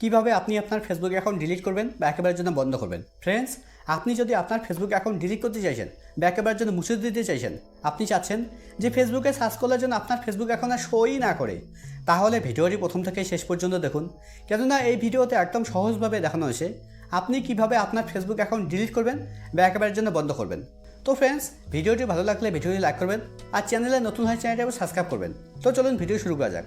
কীভাবে আপনি আপনার ফেসবুক অ্যাকাউন্ট ডিলিট করবেন বা একেবারের জন্য বন্ধ করবেন? ফ্রেন্ডস আপনি যদি আপনার ফেসবুক অ্যাকাউন্ট ডিলিট করতে চাইছেন বা একেবারের জন্য মুছে দিতে চাইছেন, আপনি চাচ্ছেন যে ফেসবুকে সার্চ করার জন্য আপনার ফেসবুক অ্যাকাউন্ট আর শোই না করে। তাহলে ভিডিওটি প্রথম থেকে শেষ পর্যন্ত দেখুন। কেননা এই ভিডিওতে একদম সহজভাবে দেখানো হয়েছে আপনি কীভাবে আপনার ফেসবুক অ্যাকাউন্ট ডিলিট করবেন বা একেবারের জন্য বন্ধ করবেন। তো ফ্রেন্ডস ভিডিওটি ভালো লাগলে ভিডিওটি লাইক করবেন আর চ্যানেলে নতুন হয় চ্যানেলটি সাবস্ক্রাইব করবেন। তো চলুন ভিডিও শুরু করা যাক।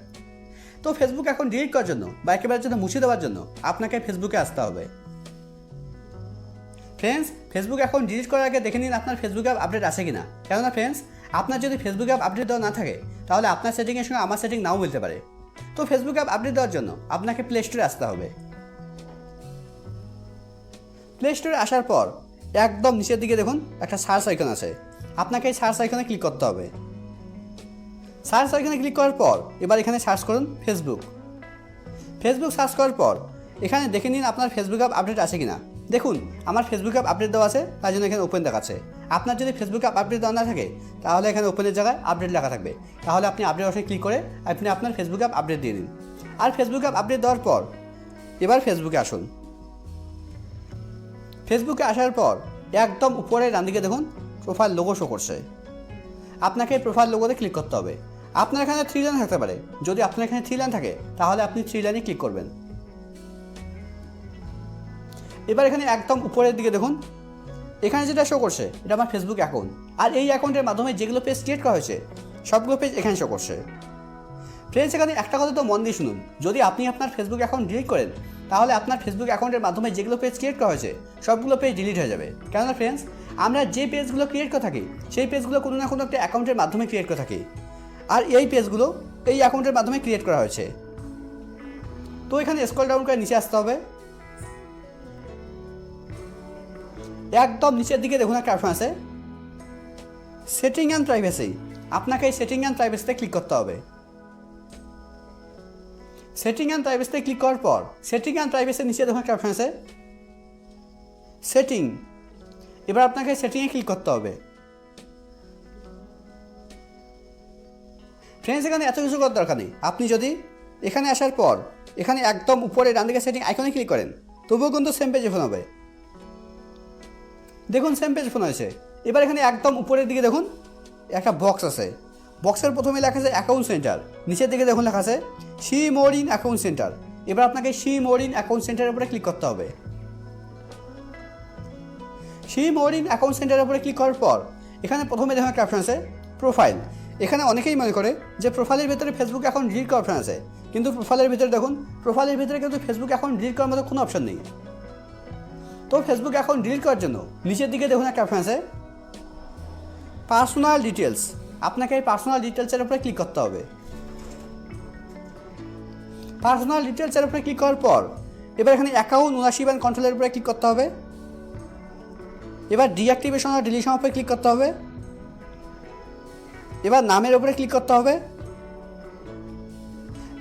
তো ফেসবুক এখন ডিলিট করার জন্য বা একেবারে জন্য মুছে দেওয়ার জন্য আপনাকে ফেসবুকে আসতে হবে। ফ্রেন্ডস ফেসবুক এখন ডিলিট করার আগে দেখে নিন আপনার ফেসবুক অ্যাপ আপডেট আছে কিনা। কেননা ফ্রেন্ডস আপনার যদি ফেসবুক অ্যাপ আপডেট দেওয়া না থাকে, তাহলে আপনার সেটিংয়ের সঙ্গে আমার সেটিং নাও মিলতে পারে। তো ফেসবুক অ্যাপ আপডেট দেওয়ার জন্য আপনাকে প্লে স্টোরে আসতে হবে। প্লে স্টোরে আসার পর একদম নিচের দিকে দেখুন একটা সার্চ আইকন আছে। আপনাকে এই সার্চ আইকনে ক্লিক করতে হবে। সার্চ আইকনে ক্লিক করার পর, এবার এখানে সার্চ করুন ফেসবুক ফেসবুক সার্চ করার পর, এখানে দেখে নিন আপনার ফেসবুক অ্যাপ আপডেট আছে কিনা। দেখুন, আমার ফেসবুক অ্যাপ আপডেট দেওয়া আছে, তার জন্য এখানে ওপেন দেখাচ্ছে। আপনার যদি ফেসবুক অ্যাপ আপডেট দেওয়া না থাকে, তাহলে এখানে ওপেনের জায়গায় আপডেট লেখা থাকবে। তাহলে আপনি আপডেট অপশনে ক্লিক করে আপনি আপনার ফেসবুক অ্যাপ আপডেট দিয়ে দিন। আর ফেসবুক অ্যাপ আপডেট দেওয়ার পর, এবার ফেসবুকে আসুন। ফেসবুকে আসার পর, একদম উপরে ডান দিকে দেখুন প্রোফাইল লোগো শো করছে। আপনাকে প্রোফাইল লোগোতে ক্লিক করতে হবে। আপনার এখানে থ্রি লাইন থাকতে পারে। যদি আপনার এখানে থ্রি লাইন থাকে, তাহলে আপনি থ্রি লাইনে ক্লিক করবেন। এবার এখানে একদম উপরের দিকে দেখুন। এখানে যেটা শো করছে, এটা আমার ফেসবুক অ্যাকাউন্ট আর এই অ্যাকাউন্টের মাধ্যমে যেগুলো পেজ ক্রিয়েট করা হয়েছে, সবগুলো পেজ এখানে শো করছে। ফ্রেন্ডস এখানে একটা কথা তো মন দিয়ে শুনুন। যদি আপনি আপনার ফেসবুক অ্যাকাউন্ট ডিলিট করেন, তাহলে আপনার ফেসবুক অ্যাকাউন্টের মাধ্যমে যেগুলো পেজ ক্রিয়েট করা হয়েছে, সবগুলো পেজ ডিলিট হয়ে যাবে। কেননা ফ্রেন্ডস আমরা যে পেজগুলো ক্রিয়েট করে থাকি, সেই পেজগুলো কোনো না কোনো একটা অ্যাকাউন্টের মাধ্যমে ক্রিয়েট করে থাকি। আর এই পেজগুলো এই অ্যাকাউন্টের মাধ্যমে ক্রিয়েট করা হয়েছে। তো এখানে স্ক্রল ডাউন করে নিচে আসতে হবে। একদম নিচের দিকে দেখুন একটা অপশন আছে। সেটিং অ্যান্ড প্রাইভেসি আপনাকে এই সেটিং অ্যান্ড প্রাইভেসিতে ক্লিক করতে হবে। সেটিং অ্যান্ড প্রাইভেসিতে ক্লিক করার পর সেটিং অ্যান্ড প্রাইভেসির নিচে দেখুন একটা অপশন আছে। সেটিং এবার আপনাকে সেটিংয়ে ক্লিক করতে হবে। ফ্রেন্ডস এখানে এত কিছু করার দরকার নেই। আপনি যদি এখানে আসার পর, এখানে একদম উপরে ডান দিকে সেটিং আইকনে ক্লিক করেন, তবুও কিন্তু সেম পেজে ফোন হবে। দেখুন সেম পেজ ফোন হয়েছে। এবার এখানে একদম উপরের দিকে দেখুন, একটা বক্স আছে। বক্সের প্রথমে লেখা আছে অ্যাকাউন্ট সেন্টার নিচের দিকে দেখুন লেখা আছে সি মোরিন অ্যাকাউন্ট সেন্টার এবার আপনাকে সি মোরিন অ্যাকাউন্ট সেন্টারের উপরে ক্লিক করতে হবে। সি মোরিন অ্যাকাউন্ট সেন্টারের উপরে ক্লিক করার পর, এখানে প্রথমে দেখুন একটা আছে প্রোফাইল এখানে অনেকেই মনে করে যে প্রোফাইলের ভিতরে ফেসবুক এখন ডিলিট করার অপশন আছে। কিন্তু প্রোফাইলের ভিতরে দেখুন প্রোফাইলের ভিতরে কিন্তু ফেসবুক এখন ডিলিট করার মতো কোনো অপশান নেই। তো ফেসবুক এখন ডিলিট করার জন্য নিচের দিকে দেখুন একটা অপশন আছে। পার্সোনাল ডিটেলস আপনাকে এই পার্সোনাল ডিটেলসের উপরে ক্লিক করতে হবে। পার্সোনাল ডিটেলসের উপরে ক্লিক করার পর, এবার এখানে অ্যাকাউন্ট ওনারশিপ অ্যান্ড কন্ট্রোলের উপরে ক্লিক করতে হবে। এবার ডিঅ্যাক্টিভেশন আর ডিলিশন উপরে ক্লিক করতে হবে। এবার নামের উপরে ক্লিক করতে হবে।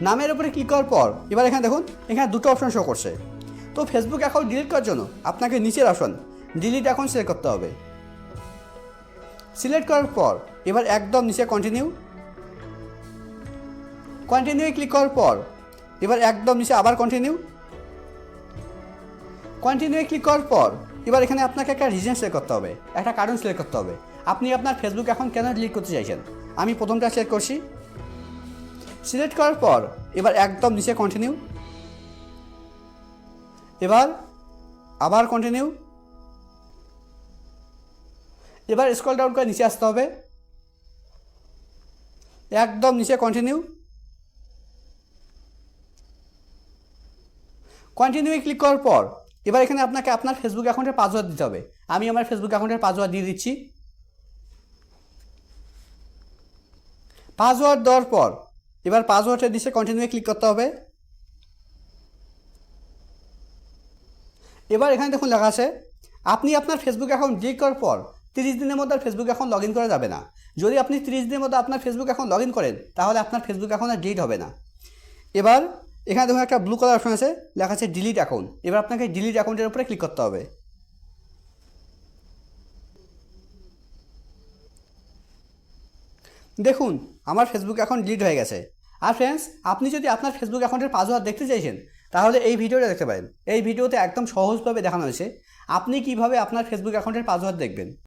নামের উপরে ক্লিক করার পর, এবার এখানে দেখুন, এখানে দুটো অপশন শো করছে। তো ফেসবুক অ্যাকাউন্ট ডিলিট করার জন্য আপনাকে নিচের অপশন ডিলিট অ্যাকাউন্ট সিলেক্ট করতে হবে। সিলেক্ট করার পর, এবার একদম নিচে কন্টিনিউ কন্টিনিউয়ে ক্লিক করার পর, এবার একদম নিচে আবার কন্টিনিউ কন্টিনিউয়ে ক্লিক করার পর এবার এখানে আপনাকে একটা রিজন সিলেক্ট করতে হবে, একটা কারণ সিলেক্ট করতে হবে। আপনি আপনার ফেসবুক এখন কেন ডিলিট করতে চাইছেন? আমি প্রথমটা সিলেক্ট করছি। সিলেক্ট করার পর এবার একদম নিচে কন্টিনিউ এবার আবার কন্টিনিউ এবার স্ক্রল ডাউন করে নিচে আসতে হবে। একদম নিচে কন্টিনিউ কন্টিনিউ ক্লিক করার পর এবার এখানে আপনাকে আপনার ফেসবুক অ্যাকাউন্টের পাসওয়ার্ড দিতে হবে। আমি আমার ফেসবুক অ্যাকাউন্টের পাসওয়ার্ড দিয়ে দিচ্ছি। পাসওয়ার্ড দেওয়ার পর, এবার পাসওয়ার্ডের নিচে কন্টিনিউ ক্লিক করতে হবে। এবার এখানে দেখুন লেখা আছে, আপনি আপনার ফেসবুক অ্যাকাউন্ট ডিলিট করার পর তিরিশ দিনের মধ্যে আর ফেসবুক অ্যাকাউন্ট লগ ইন করা যাবে না। যদি আপনি তিরিশ দিনের মধ্যে আপনার ফেসবুক অ্যাকাউন্ট লগ ইন করেন, তাহলে আপনার ফেসবুক অ্যাকাউন্ট আর ডিলিট হবে না। এবার এখানে দেখুন একটা ব্লু কালার অপশন আছে, লেখা আছে ডিলিট অ্যাকাউন্ট এবার আপনাকে ডিলিট অ্যাকাউন্টের উপরে ক্লিক করতে হবে। দেখুন, আমার ফেসবুক অ্যাকাউন্ট ডিলিট হয়ে গেছে। আর ফ্রেন্ডস আপনি যদি আপনার ফেসবুক অ্যাকাউন্টের পাসওয়ার্ড দেখতে চাইছেন, তাহলে এই ভিডিওটা দেখতে পারেন। এই ভিডিওতে একদম সহজভাবে দেখানো হয়েছে। আপনি কীভাবে আপনার ফেসবুক অ্যাকাউন্টের পাসওয়ার্ড দেখবেন?